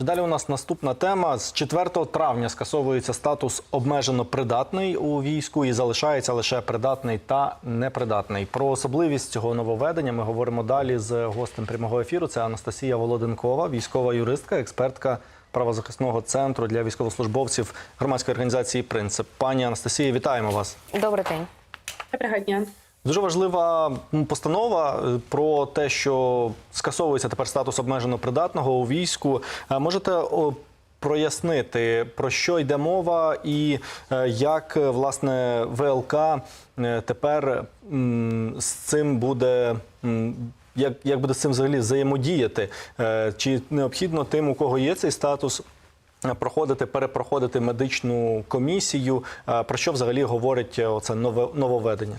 Далі у нас наступна тема. З 4 травня скасовується статус обмежено придатний у війську і залишається лише придатний та непридатний. Про особливість цього нововведення ми говоримо далі з гостем прямого ефіру. Це Анастасія Володенкова, військова юристка, експертка правозахисного центру для військовослужбовців громадської організації Принцип. Пані Анастасія, вітаємо вас. Добрий день. Доброго дня. Дуже важлива постанова е, про те, що скасовується тепер статус обмежено придатного у війську. Е, Можете прояснити про що йде мова, і е, як власне ВЛК тепер з цим буде. Як, як буде з цим взагалі взаємодіяти? Чи необхідно тим, у кого є цей статус, проходити, перепроходити медичну комісію? Про що взагалі говорить оце нове нововведення?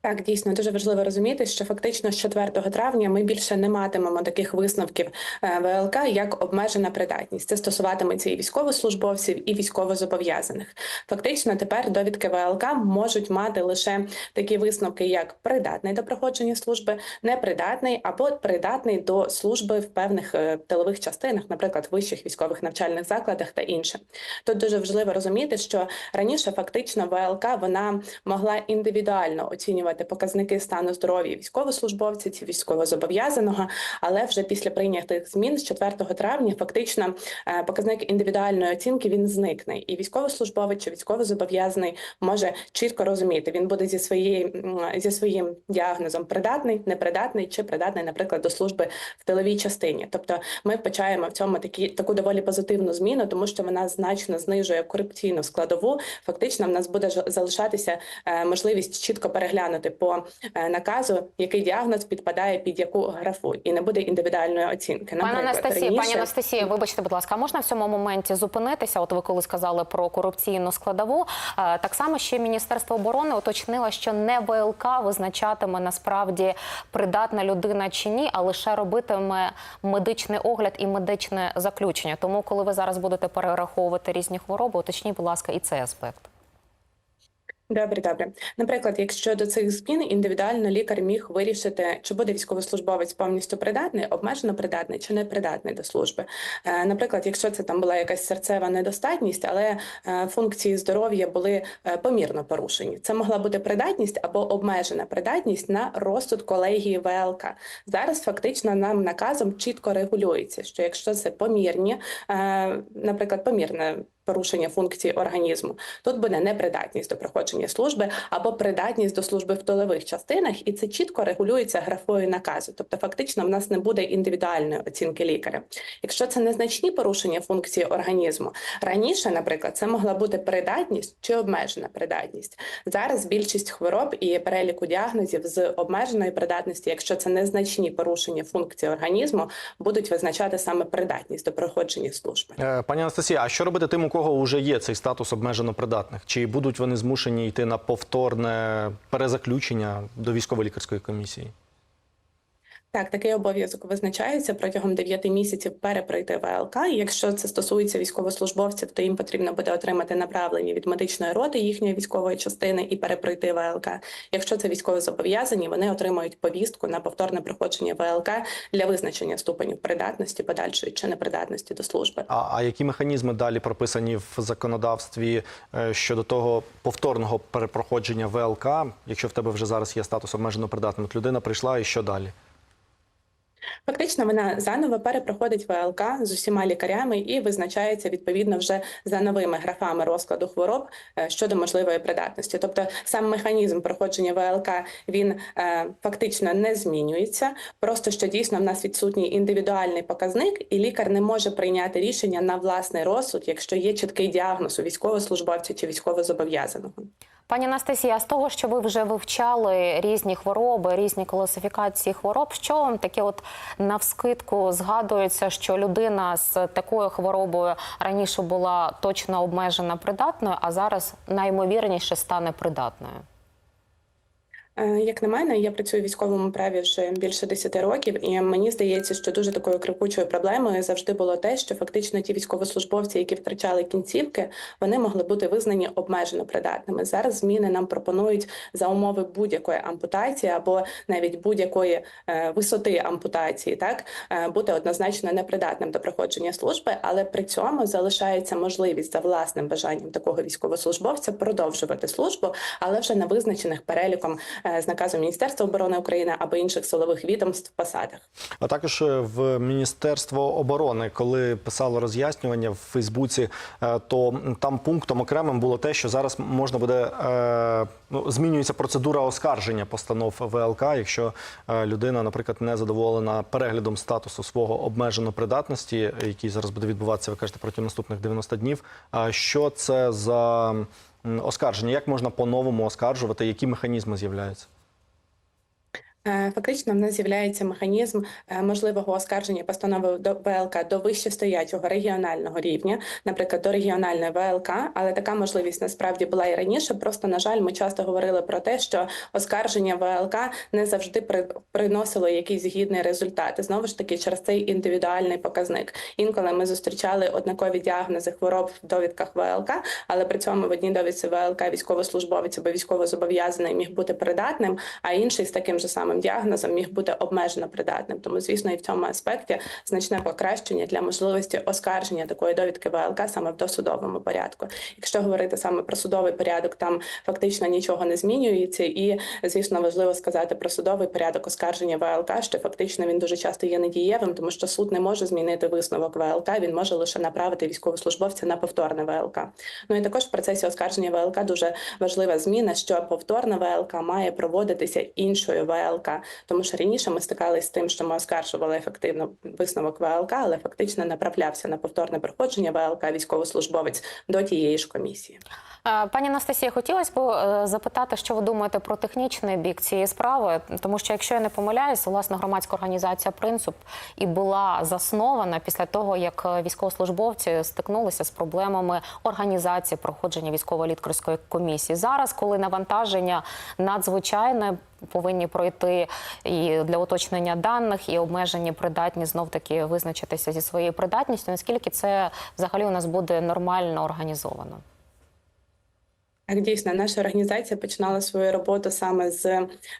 Так, дійсно дуже важливо розуміти, що фактично з 4 травня ми більше не матимемо таких висновків е, ВЛК як обмежена придатність. Це стосуватиметься і військовослужбовців, і військовозобов'язаних. Фактично, тепер довідки ВЛК можуть мати лише такі висновки, як придатний до проходження служби, непридатний або придатний до служби в певних е, тилових частинах, наприклад, вищих військових навчальних закладах та інше. Тут дуже важливо розуміти, що раніше фактично ВЛК вона могла індивідуально оцінювати показники стану здоров'я військовослужбовця чи військовозобов'язаного, але вже після прийнятих змін з 4 травня фактично е, показник індивідуальної оцінки він зникне, і військовослужбовець чи військовозобов'язаний може чітко розуміти, він буде зі своєю зі своїм діагнозом придатний, непридатний чи придатний, наприклад, до служби в тиловій частині. Тобто, ми вбачаємо в цьому такі таку доволі позитивну зміну, тому що вона значно знижує корупційну складову. Фактично, в нас буде залишатися е, можливість чітко переглянути по е, наказу, який діагноз підпадає під яку графу, і не буде індивідуальної оцінки. Наприклад, Анастасія, пані Анастасія, вибачте, будь ласка, а можна в цьому моменті зупинитися? От ви коли сказали про корупційну складову. Е, Так само ще Міністерство оборони уточнило, що не ВЛК визначатиме насправді придатна людина чи ні, а лише робитиме медичний огляд і медичне заключення. Тому, коли ви зараз будете перераховувати різні хвороби, уточніть, будь ласка, і цей аспект. Добре, добре. Наприклад, якщо до цих змін індивідуально лікар міг вирішити, чи буде військовослужбовець повністю придатний, обмежено придатний чи не придатний до служби. Е, Наприклад, якщо це там була якась серцева недостатність, але е, функції здоров'я були е, помірно порушені. Це могла бути придатність або обмежена придатність на розсуд колегії ВЛК. Зараз фактично нам наказом чітко регулюється, що якщо це помірні, наприклад, помірне порушення функцій організму. Тут буде непридатність до проходження служби або придатність до служби в тилових частинах, і це чітко регулюється графою наказу. Тобто, фактично, в нас не буде індивідуальної оцінки лікаря. Якщо це незначні порушення функції організму, раніше, наприклад, це могла бути придатність чи обмежена придатність. Зараз більшість хвороб і переліку діагнозів з обмеженої придатності, якщо це незначні порушення функції організму, будуть визначати саме придатність до проходження служби. Е, Пані Анастасія, а що робити тим, у кого вже є цей статус обмежено придатних? Чи будуть вони змушені йти на повторне перезаключення до військово-лікарської комісії? Так, такий обов'язок визначається протягом 9 місяців перепройти ВЛК. І Якщо це стосується військовослужбовців, то їм потрібно буде отримати направлення від медичної роти їхньої військової частини і перепройти ВЛК. Якщо це військовозобов'язані, вони отримують повістку на повторне проходження ВЛК для визначення ступенів придатності подальшої чи непридатності до служби. А, а які механізми далі прописані в законодавстві е, щодо того повторного перепроходження ВЛК, якщо в тебе вже зараз є статус обмежено придатним? Людина прийшла і що далі? Фактично, вона заново перепроходить ВЛК з усіма лікарями і визначається відповідно вже за новими графами розкладу хвороб е, щодо можливої придатності. Тобто сам механізм проходження ВЛК він е, фактично не змінюється. Просто що дійсно в нас відсутній індивідуальний показник, і лікар не може прийняти рішення на власний розсуд, якщо є чіткий діагноз у військовослужбовця чи військовозобов'язаного. Пані Анастасія, з того, що ви вже вивчали різні хвороби, різні класифікації хвороб, що вам таке, от навскидку згадується, що людина з такою хворобою раніше була точно обмежена придатною, а зараз найімовірніше стане придатною? Е, Як на мене, я працюю в військовому праві вже більше 10 років, і мені здається, що дуже такою крикучою проблемою завжди було те, що фактично ті військовослужбовці, які втрачали кінцівки, вони могли бути визнані обмежено придатними. Зараз зміни нам пропонують за умови будь-якої ампутації або навіть будь-якої е, висоти ампутації, так е, бути однозначно непридатним до проходження служби, але при цьому залишається можливість за власним бажанням такого військовослужбовця продовжувати службу, але вже на визначених переліком з наказу Міністерства оборони України або інших силових відомств посадах. А також е, в Міністерство оборони, коли писало роз'яснювання в Фейсбуці, е, то там пунктом окремим було те, що зараз можна буде е, ну, змінюється процедура оскарження постанов ВЛК, якщо е, людина, наприклад, не задоволена переглядом статусу свого обмежено придатності, який зараз буде відбуватися, ви кажете, протягом наступних 90 днів. Що це за оскарження? Як можна по-новому оскаржувати? Які механізми з'являються? Е, Фактично, в нас з'являється механізм е, можливого оскарження постанови до ВЛК до вищестоячого регіонального рівня, наприклад, до регіональної ВЛК, але така можливість насправді була і раніше. Просто на жаль, ми часто говорили про те, що оскарження ВЛК не завжди при- приносило якийсь гідний результат. Знову ж таки, через цей індивідуальний показник. Інколи ми зустрічали однакові діагнози хвороб в довідках ВЛК, але при цьому в одній довідці ВЛК військовослужбовець або військовозобов'язаний міг бути придатним, а інший з таким же самим діагнозом міг бути обмежено придатним. Тому, звісно, і в цьому аспекті значне покращення для можливості оскарження такої довідки ВЛК саме в досудовому порядку. Якщо говорити саме про судовий порядок, там фактично нічого не змінюється, і звісно важливо сказати про судовий порядок оскарження ВЛК, що фактично він дуже часто є недієвим, тому що суд не може змінити висновок ВЛК, він може лише направити військовослужбовця на повторне ВЛК. Ну і також в процесі оскарження ВЛК дуже важлива зміна, що повторна ВЛК має проводитися іншою ВЛК, тому що раніше ми стикалися з тим, що ми оскаржували ефективно висновок ВЛК, але фактично направлявся на повторне проходження ВЛК військовослужбовець до тієї ж комісії. Пані Анастасія, хотілося б е, запитати, що ви думаєте про технічний бік цієї справи, тому що, якщо я не помиляюсь, власне, громадська організація Принцип і була заснована після того, як е, військовослужбовці стикнулися з проблемами організації проходження військово лікарської комісії. Зараз, коли навантаження надзвичайне. Повинні пройти і для уточнення даних, і обмежені придатні знов таки визначитися зі своєю придатністю. Наскільки це взагалі у нас буде нормально організовано? Дійсно, наша організація починала свою роботу саме з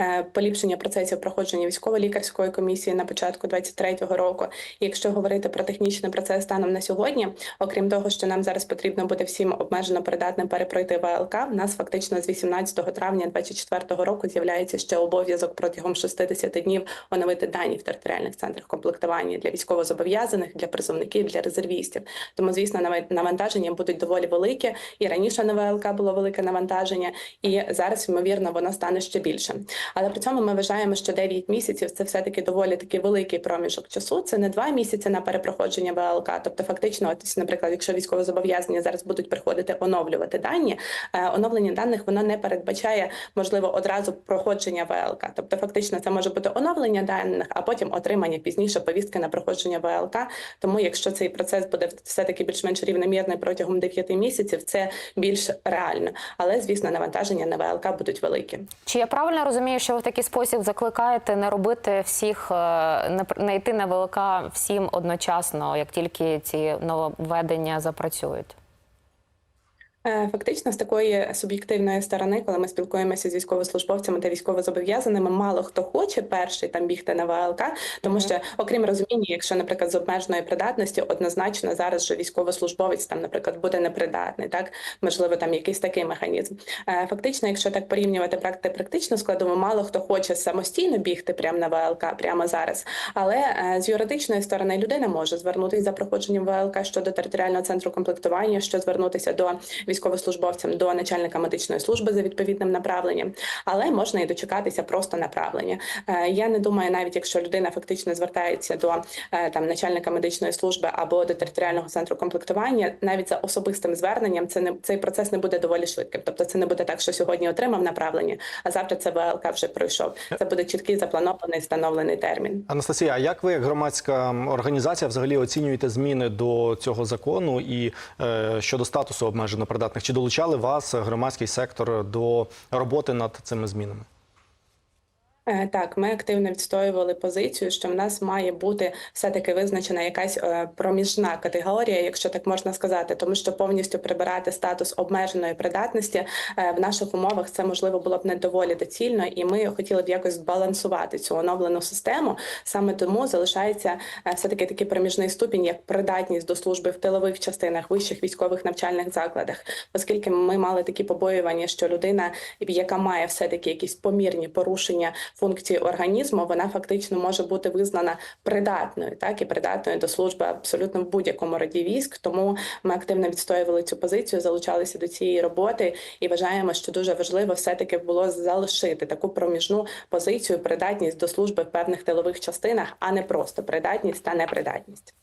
е, поліпшення процесів проходження військово-лікарської комісії на початку 23-го року. І якщо говорити про технічний процес станом на сьогодні, окрім того, що нам зараз потрібно буде всім обмежено придатним перепройти ВЛК, в нас фактично з 18 травня 24-го року з'являється ще обов'язок протягом 60 днів оновити дані в територіальних центрах комплектування для військовозобов'язаних, для призовників, для резервістів. Тому, звісно, нав- навантаження будуть доволі великі. І раніше на ВЛК було велике навантаження, і зараз, ймовірно, воно стане ще більше. Але при цьому ми вважаємо, що 9 місяців це все таки доволі такий великий проміжок часу. Це не 2 місяці на перепроходження ВЛК. Тобто, фактично, от, наприклад, якщо військовозобов'язані зараз будуть приходити оновлювати дані, е, оновлення даних воно не передбачає можливо одразу проходження ВЛК. Тобто, фактично, це може бути оновлення даних, а потім отримання пізніше повістки на проходження ВЛК. Тому, якщо цей процес буде все таки більш-менш рівномірний протягом 9 місяців, це більш реально. Але звісно, навантаження на ВЛК будуть великі. Чи я правильно розумію, що ви в такий спосіб закликаєте не робити всіх, е, не йти на ВЛК всім одночасно, як тільки ці нововведення запрацюють? Е, Фактично, з такої суб'єктивної сторони, коли ми спілкуємося з військовослужбовцями та військовозобов'язаними, мало хто хоче перший там бігти на ВЛК, тому що, окрім розуміння, якщо, наприклад, з обмеженої придатності, однозначно зараз же військовослужбовець там, наприклад, буде непридатний, так можливо, там якийсь такий механізм. Е, Фактично, якщо так порівнювати практи практичну складову, мало хто хоче самостійно бігти прямо на ВЛК прямо зараз. Але е, з юридичної сторони людина може звернутися за проходженням ВЛК щодо територіального центру комплектування, що звернутися до військовослужбовцям до начальника медичної служби за відповідним направленням, але можна і дочекатися просто направлення. Е, Я не думаю, навіть якщо людина фактично звертається до е, там начальника медичної служби або до територіального центру комплектування, навіть за особистим зверненням, це не цей процес не буде доволі швидким. Тобто, це не буде так, що сьогодні отримав направлення, а завтра це ВЛК вже пройшов. Це буде чіткий запланований встановлений термін. Анастасія, а як ви, як громадська організація, взагалі оцінюєте зміни до цього закону і е, щодо статусу обмежено придатних? Чи долучали вас громадський сектор до роботи над цими змінами? Е, Так, ми активно відстоювали позицію, що в нас має бути все-таки визначена якась е, проміжна категорія, якщо так можна сказати, тому що повністю прибирати статус обмеженої придатності е, в наших умовах це можливо було б не доволі доцільно, і ми хотіли б якось збалансувати цю оновлену систему. Саме тому залишається е, все-таки такий проміжний ступінь, як придатність до служби в тилових частинах вищих військових навчальних закладах, оскільки ми мали такі побоювання, що людина, яка має все таки якісь помірні порушення функції організму, вона фактично може бути визнана придатною, так і придатною до служби абсолютно в будь-якому роді військ. Тому ми активно відстоювали цю позицію, залучалися до цієї роботи і вважаємо, що дуже важливо все таки було залишити таку проміжну позицію, придатність до служби в певних тилових частинах, а не просто придатність та непридатність.